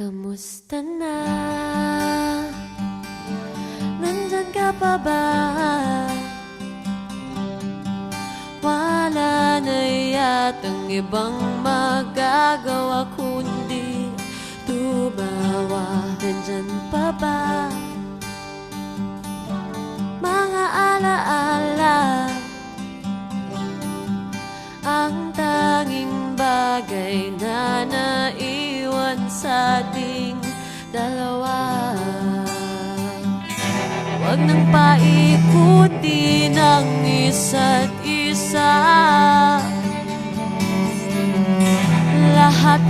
Kamusta na? Nandyan ka pa ba? Wala na yatang ibang magagawa kundi tumawa Nandyan pa ba? Mga alaala Ang tanging bagay na naiwan sa ating dalawa. Huwag nang paikuti ng isa't isa. Lahat